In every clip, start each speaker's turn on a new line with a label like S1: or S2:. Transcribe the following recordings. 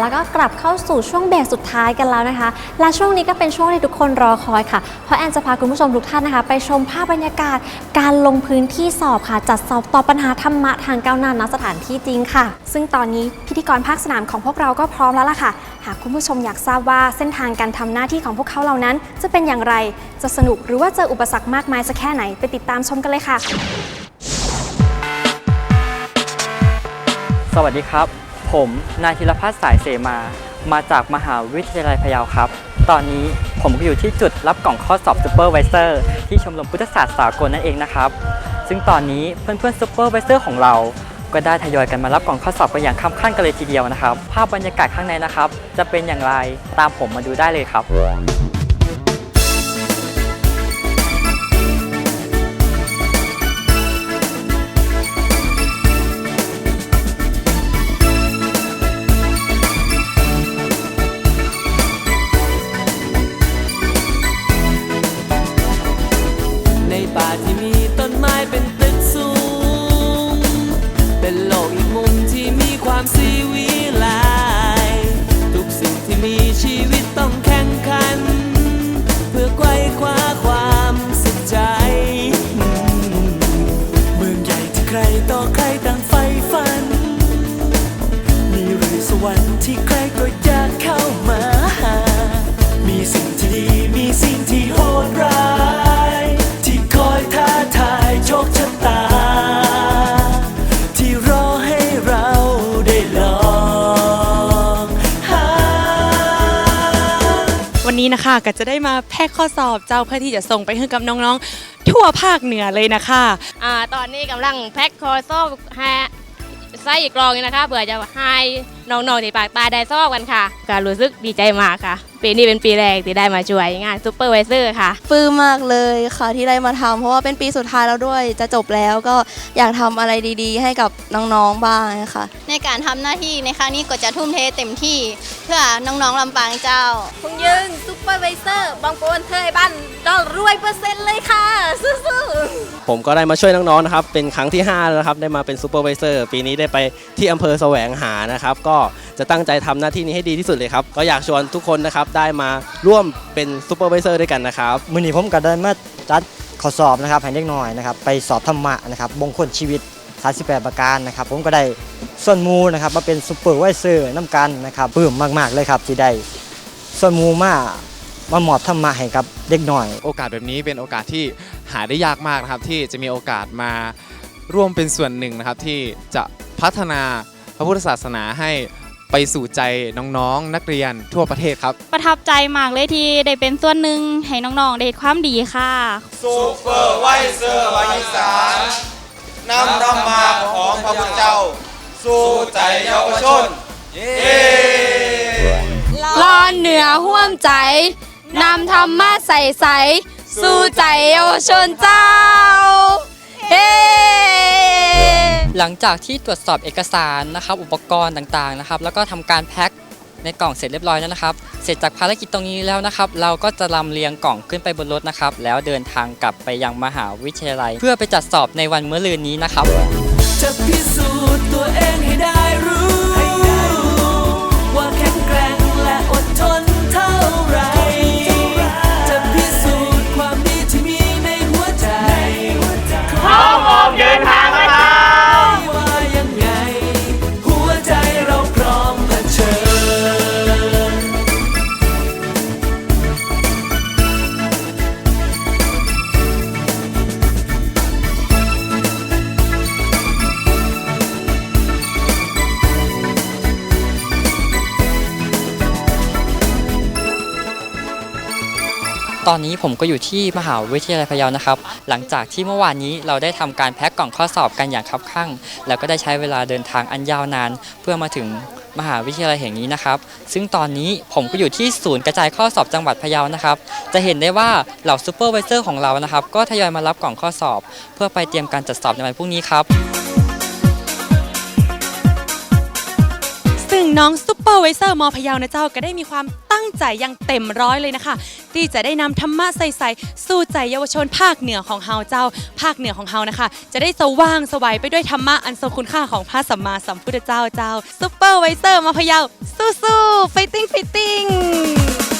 S1: แล้วก็กลับเข้าสู่ช่วงเบรกสุดท้ายกันแล้วนะคะ และช่วงนี้ก็เป็นช่วงที่ทุกคนรอคอยค่ะ เพราะแอนจะพาคุณผู้ชมทุกท่านนะคะ ไปชมภาพบรรยากาศ การลงพื้นที่สอบค่ะ จัดสอบตอบปัญหาธรรมะทางก้าวหน้าณสถานที่จริงค่ะ
S2: ซึ่งตอนนี้พิธีกรภาคสนามของพวกเราก็พร้อมแล้วล่ะค่ะ หากคุณผู้ชมอยากทราบว่าเส้นทางการทำหน้าที่ของพวกเขาเหล่านั้น จะเป็นอย่างไร จะสนุกหรือว่าเจออุปสรรคมากมายสักแค่ไหนไปติดตามชมกันเลยค่ะ
S3: สวัสดีครับ ผมนายธีรพัฒน์สายเสมา มาจากมหาวิทยาลัยพะเยาครับ ตอนนี้ผมก็อยู่ที่จุดรับกล่องข้อสอบซูเปอร์ไวเซอร์ที่ชมรมพุทธศาสตร์สากลนั่นเองนะครับ ซึ่งตอนนี้เพื่อนๆซูเปอร์ไวเซอร์ของเรา ก็ได้ทยอยกันมารับกล่องข้อสอบกันอย่างคับขั้นกันเลยทีเดียวนะครับ ภาพบรรยากาศข้างในนะครับ จะเป็นอย่างไรตามผมมาดูได้เลยครับ
S4: ก็จะได้
S5: มาแพร่ข้อสอบเจ้าเพื่อที่จะส่งไปให้กับน้องๆ ทั่วภาคเหนือเลยนะคะ
S6: อ่าตอนนี้กำลังแพ็คคอโซ่ให้ไส้อีกกรองอยู่นะคะเผื่อจะให้ น้องๆที่ปากตายได้ซอบกันค่ะก็รู้สึกดีใจมากค่ะ ปีนี้เป็นปีแรกที่ได้มาช่วยงานซูเปอร์ไวเซอร์ค่ะ
S7: ปลื้มมากเลยค่ะที่ได้มาทำเพราะว่าเป็นปีสุดท้ายแล้วด้วยจะจบแล้วก็อยากทำอะไรดีๆ ให้กับน้องๆบ้างค่ะ
S8: ในการทำหน้าที่ในครั้งนี้ก็จะทุ่มเทเต็มที่ เพื่อน้องๆลำปางเจ้า
S2: คงยืนซุปเปอร์ไวเซ อร์บางโปนเทยบ้านเรารวยเปอร์เซ็นต์เลยค่ะสู้ๆ
S9: ผมก็ได้มาช่วยน้องๆนะครับ เป็นครั้งที่5แล้วนะครับได้มาเป็นซูเปอร์ไวเซอร์ปีนี้ได้ไปที่อำเภอแสวงหานะครับ ก็จะตั้งใจทำหน้าที่นี้ให้ดีที่สุดเลยครับ ก็อยากชวนทุกคนนะครับได้มาร่วมเป็นซูเปอร์ไวเซอร์ด้วยกันนะครับ
S10: มือนี้ผมก็ได้มาจัดข้อสอบนะครับให้เด็กน้อยนะครับไปสอบธรรมะนะครับมงคลชีวิต 38 ประการนะครับ ผมก็ได้ส่วนหมูนะครับมาเป็นซูเปอร์ไวเซอร์น้ำกันนะครับปลื้มมากๆเลยครับที่ได้ส่วนหมูมา มาหมอบธรรมะให้กับเด็กน้อย
S11: โอกาสแบบนี้เป็นโอกาสที่หาได้ยากมากนะครับ ที่จะมีโอกาสมาร่วมเป็นส่วนหนึ่งนะครับ ที่จะพัฒนาพระพุทธศาสนาให้ไปสู่ใจน้องๆนักเรียนทั่วประเทศครับ
S5: ประทับใจมากเลยที่ได้เป็นส่วนหนึ่งให้น้องๆ ได้เห็นความดีค่ะ
S12: ซูเปอร์ไวเซอร์ภาคอีสานนำธรรมาของพระพุทธเจ้า สู่ใจเยาวชนเย้
S5: รอเหนือห่วมใจ นำธรรมะใส่ใสสู่ใจเยาวชนเจ้า เฮ้
S3: หลังจากที่ตรวจสอบเอกสารนะครับอุปกรณ์ต่างๆนะครับ แล้วก็ทำการแพ็คในกล่องเสร็จเรียบร้อยแล้วนะครับ เสร็จจากภารกิจตรงนี้แล้วนะครับ เราก็จะลำเลียงกล่องขึ้นไปบนรถนะครับ แล้วเดินทางกลับไปยังมหาวิทยาลัย เพื่อไปจัดสอบในวันเมะรืนนี้นะครับ
S4: จะพิสูจน์ตัวเองให้ได้
S3: ตอนนี้ผมก็อยู่ที่มหาวิทยาลัยพะเยานะครับ หลังจากที่เมื่อวานนี้เราได้ทำการแพ็คกล่องข้อสอบกันอย่างคับคั่ง แล้วก็ได้ใช้เวลาเดินทางอันยาวนาน เพื่อมาถึงมหาวิทยาลัยแห่งนี้นะครับ ซึ่งตอนนี้ผมก็อยู่ที่ศูนย์กระจายข้อสอบจังหวัดพะเยานะครับ จะเห็นได้ว่าเหล่าซูเปอร์ไวเซอร์ของเรานะครับ ก็ทยอยมารับกล่องข้อสอบ เพื่อไปเตรียมการจัดสอบในวันพรุ่งนี้ครับ
S5: ซึ่งน้องซุ เปอร์ไวเซอร์มอพยาวนะเจ้าก็ได้มีความตั้งใจอย่างเต็มร้อยเลยนะคะ
S13: ที่จะได้นำธรรมะใส่ๆสู่ใจเยาวชนภาคเหนือของเฮาเจ้า ภาคเหนือของเฮานะคะ จะได้สว่างสวัยไปด้วยธรรมะอันทรงคุณค่าของพระสัมมาสัมพุทธเจ้าเจ้าซูเปอร์ไวเซอร์มอพยาวสู้ๆไฟติ้งไฟติ้ง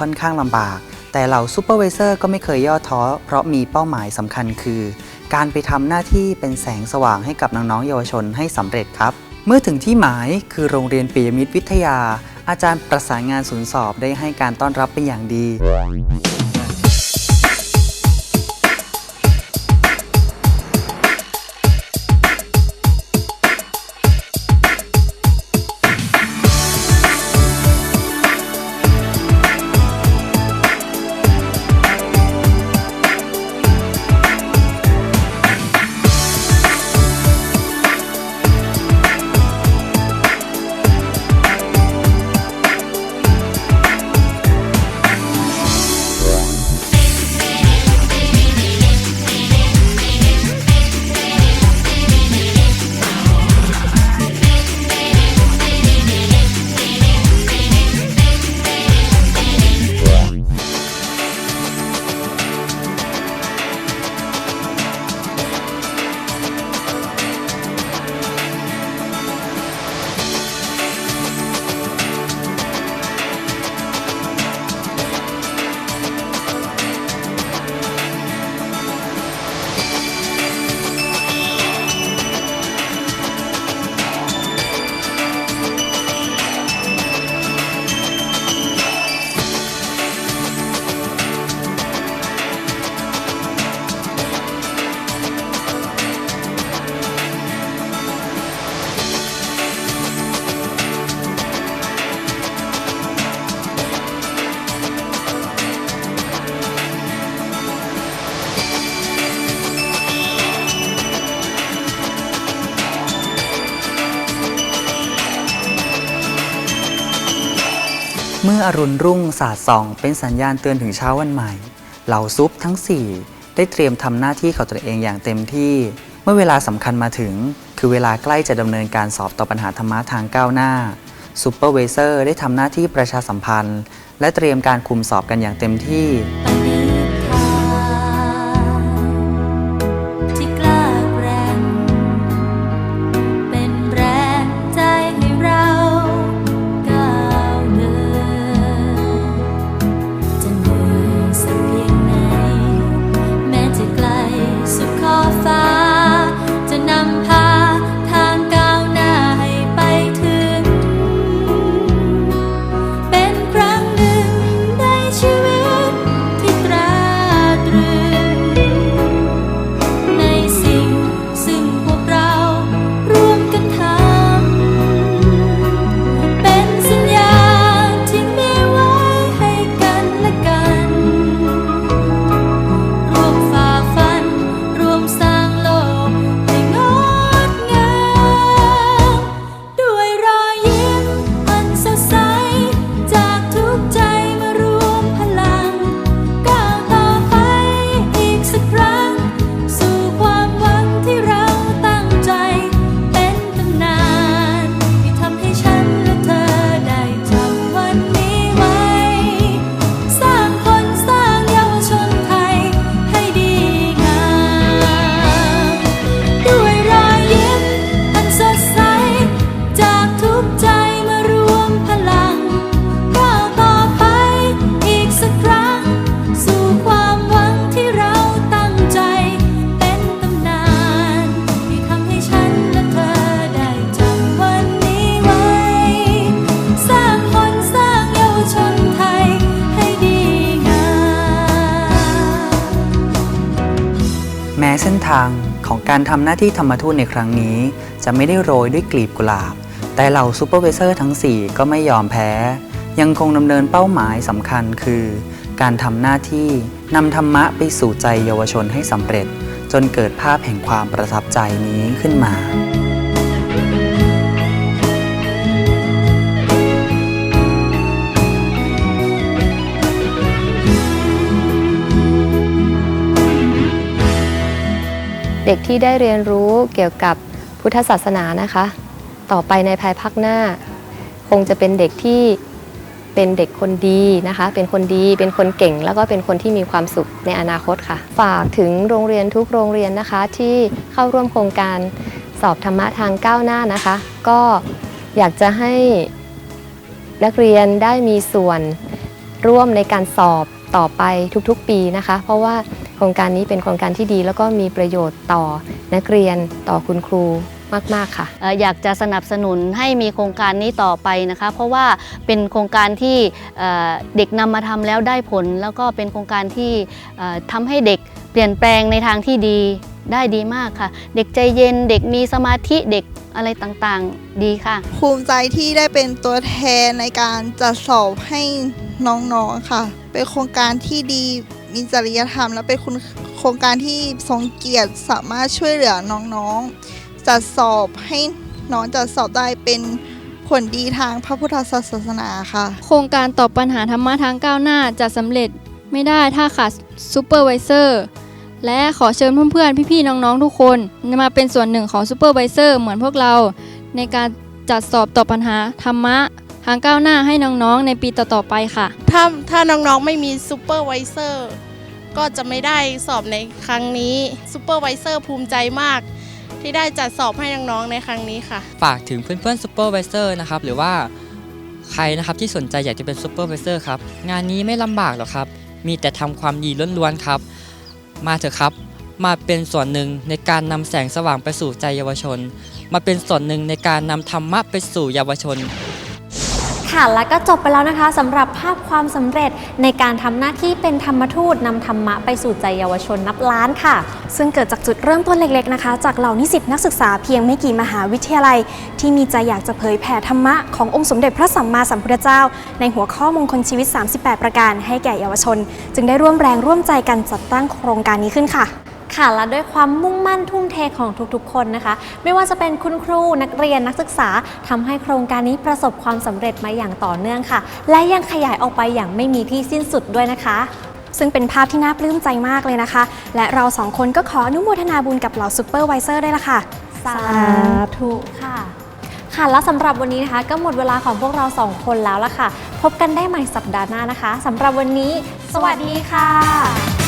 S14: ค่อนข้างลำบาก แต่เหล่าซูเปอร์วิเซอร์ก็ไม่เคยย่อท้อ เพราะมีเป้าหมายสำคัญคือ การไปทำหน้าที่เป็นแสงสว่างให้กับน้องๆเยาวชนให้สำเร็จครับ เมื่อถึงที่หมายคือโรงเรียนปิยมิตรวิทยา อาจารย์ประสานงานศูนย์สอบได้ให้การต้อนรับเป็นอย่างดี มื่ออรุณรุ่งสาดส่อง เป็นสัญญาณเตือนถึงเช้าวันใหม่ เหล่าซุปทั้ง 4 ได้เตรียมทำหน้าที่ของตัวเองอย่างเต็มที่ เมื่อเวลาสำคัญมาถึง คือเวลาใกล้จะดำเนินการสอบต่อปัญหาธรรมะทางก้าวหน้าซูเปอร์เวเซอร์ได้ทำหน้าที่ประชาสัมพันธ์ และเตรียมการคุมสอบกันอย่างเต็มที่
S15: ที่ เส้นทาง
S14: ของการทำหน้าที่ธรรมทูตในครั้งนี้ จะไม่ได้โรยด้วยกลีบกุหลาบ แต่เหล่าซูเปอร์เวเซอร์ทั้ง 4 ก็ไม่ยอมแพ้ ยังคงดำเนินเป้าหมายสำคัญคือ การทำหน้าที่นำธรรมะไปสู่ใจเยาวชนให้สำเร็จ จนเกิดภาพแห่งความประทับใจนี้ขึ้นมา
S16: ด็กที่ได้เรียนรู้เกี่ยวกับพุทธศาสนานะคะ ต่อไปในภายภาคหน้า คงจะเป็นเด็กที่เป็นเด็กคนดีนะคะ เป็นคนดี เป็นคนเก่ง แล้วก็เป็นคนที่มีความสุขในอนาคตค่ะ ฝากถึงโรงเรียนทุกโรงเรียนนะคะ ที่เข้าร่วมโครงการสอบธรรมะทางก้าวหน้านะคะ ก็อยากจะให้นักเรียนได้มีส่วนร่วมในการสอบต่อไปทุกๆ ปีนะคะ เพราะว่า ครงการนี้เป็นโครงการที่ดี แล้วก็มีประโยชน์ต่อนักเรียนต่อคุณครูมาก ๆ ค่ะ
S17: เอ่ออยากจะสนับสนุนให้มีโครงการนี้ต่อไปนะคะ เพราะว่าเป็นโครงการที่เอ่อเด็กนำมาทำแล้วได้ผล แล้วก็เป็นโครงการที่เอ่อทำให้เด็กเปลี่ยนแปลงในทางที่ดีได้ดีมากค่ะ เด็กใจเย็นเด็กมีสมาธิเด็กอะไรต่างๆ ดีค่ะ
S18: ภูมิใจที่ได้เป็นตัวแทนในการจัดสอบให้น้องๆค่ะ เป็นโครงการที่ดี มีจริยธรรม และเป็นคุณโครงการที่ทรงเกียรติสามารถช่วยเหลือน้องๆ จัดสอบให้น้องจัดสอบได้เป็นผลดีทางพระพุทธศาสนาค่ะ
S19: โครงการตอบปัญหาธรรมะทางก้าวหน้าจะสำเร็จไม่ได้ถ้าขาดซูเปอร์ไวเซอร์และขอเชิญเพื่อนๆ พี่ๆ น้องๆ ทุกคนมาเป็นส่วนหนึ่งของซูเปอร์ไวเซอร์เหมือนพวกเรา ในการจัดสอบตอบปัญหาธรรมะางก้าวหน้าให้น้องๆในปีต่อๆไปค่ะ
S20: ถ้าถ้าน้องๆไม่มีซูเปอร์ไวเซอร์ก็จะไม่ได้สอบในครั้งนี้ซูเปอร์ไวเซอร์ภูมิใจมาก ที่ได้จัดสอบให้น้องๆในครั้งนี้ค่ะ
S3: ฝากถึงเพื่อนๆซูเปอร์ไวเซอร์นะครับหรือว่าใครนะครับที่สนใจอยากจะเป็นซูเปอร์ไวเซอร์ครับงานนี้ไม่ลำบากหรอกครับ มีแต่ทำความดีล้วนๆครับ มาเถอะครับมาเป็นส่วนหนึ่งในการนำแสงสว่างไปสู่ใจเยาวชน มาเป็นส่วนหนึ่งในการนำธรรมะไปสู่เยาวชน
S1: ค่ะ แล้วก็จบไปแล้วนะคะสำหรับภาพความสำเร็จในการทำหน้าที่เป็นธรรมทูตนำธรรมะไปสู่ใจเยาวชนนับล้านค่ะ
S2: ซึ่งเกิดจากจุดเริ่มต้นเล็กๆนะคะ จากเหล่านิสิตนักศึกษาเพียงไม่กี่มหาวิทยาลัย ที่มีใจอยากจะเผยแผ่ธรรมะขององค์สมเด็จพระสัมมาสัมพุทธเจ้า ในหัวข้อมงคลชีวิต 38 ประการให้แก่เยาวชน จึงได้ร่วมแรงร่วมใจกันจัดตั้งโครงการนี้ขึ้นค่ะ
S1: ค่ะและด้วยความมุ่งมั่นทุ่มเทของทุกๆ คนนะคะ ไม่ว่าจะเป็นคุณครูนักเรียนนักศึกษาทำให้โครงการนี้ประสบความสำเร็จมาอย่างต่อเนื่องค่ะ และยังขยายออกไปอย่างไม่มีที่สิ้นสุดด้วยนะคะ
S2: ซึ่งเป็นภาพที่น่าปลื้มใจมากเลยนะคะ และเราสองคนก็ขออนุโมทนาบุญกับเหล่าซูเปอร์ไวเซอร์ด้วยละค่ะ
S1: สาธุค่ะ ค่ะ แล้วสำหรับวันนี้นะคะ ก็หมดเวลาของพวกเราสองคนแล้วละค่ะ พบกันได้ใหม่สัปดาห์หน้านะคะสำหรับวันนี้ สวัสดีค่ะ